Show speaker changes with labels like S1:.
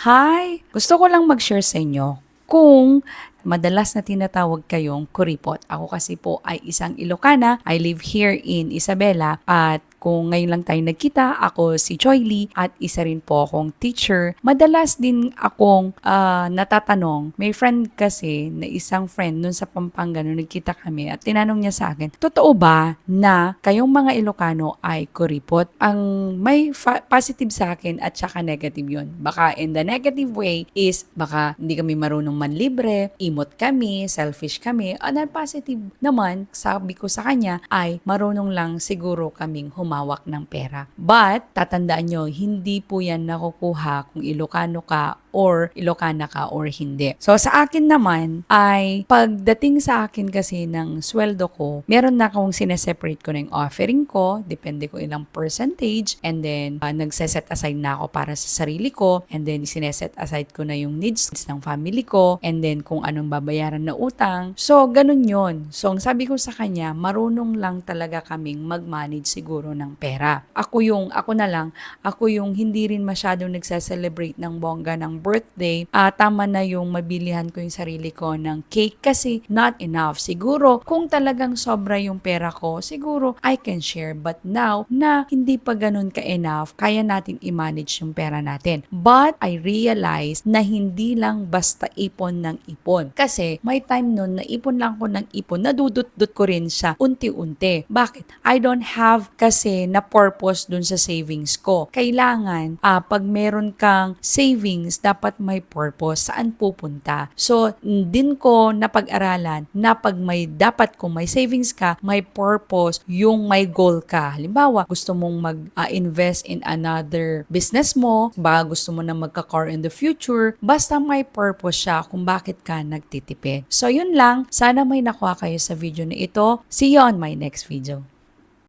S1: Hi! Gusto ko lang mag-share sa inyo kung madalas na tinatawag kayong kuripot. Ako kasi po ay isang Ilocana. I live here in Isabela at kung ngayon lang tayo nagkita, ako si Joy Lee at isa rin po akong teacher. Madalas din akong ah, natatanong, may friend kasi na isang friend nun sa Pampanga nung nagkita kami at tinanong niya sa akin, totoo ba na kayong mga Ilocano ay kuripot? Ang may fa- positive sa akin at saka negative yun. Baka in the negative way is baka hindi kami marunong manlibre, imot kami, selfish kami. And then positive naman, sabi ko sa kanya ay marunong lang siguro kaming humawak ng pera. But, tatandaan nyo, hindi po yan nakukuha kung Ilocano ka or Ilocana ka or hindi. So, sa akin naman ay pagdating sa akin kasi ng sweldo ko, meron na akong sineseparate ko na yung offering ko, depende ko ilang percentage, and then uh, nagseset aside na ako para sa sarili ko, and then sineset aside ko na yung needs ng family ko, and then kung anong babayaran na utang. So, ganun yon So, ang sabi ko sa kanya, marunong lang talaga kaming mag-manage siguro ng pera. Ako yung, ako na lang, ako yung hindi rin masyadong nagse-celebrate ng bongga ng birthday. Ah, tama na yung mabilihan ko yung sarili ko ng cake kasi not enough. Siguro, kung talagang sobra yung pera ko, siguro I can share. But now, na hindi pa ganun ka-enough, kaya natin i-manage yung pera natin. But I realize na hindi lang basta ipon ng ipon. Kasi may time nun na ipon lang ko ng ipon, nadudut-dut ko rin siya unti-unti. Bakit? I don't have kasi na purpose dun sa savings ko. Kailangan, ah, pag meron kang savings, dapat may purpose. Saan pupunta? So, din ko napag-aralan na pag may dapat kung may savings ka, may purpose, yung may goal ka. Halimbawa, gusto mong mag-invest in another business mo, ba gusto mo na magka-car in the future, basta may purpose siya kung bakit ka nagtitipid. So, yun lang. Sana may nakuha kayo sa video na ito. See you on my next video.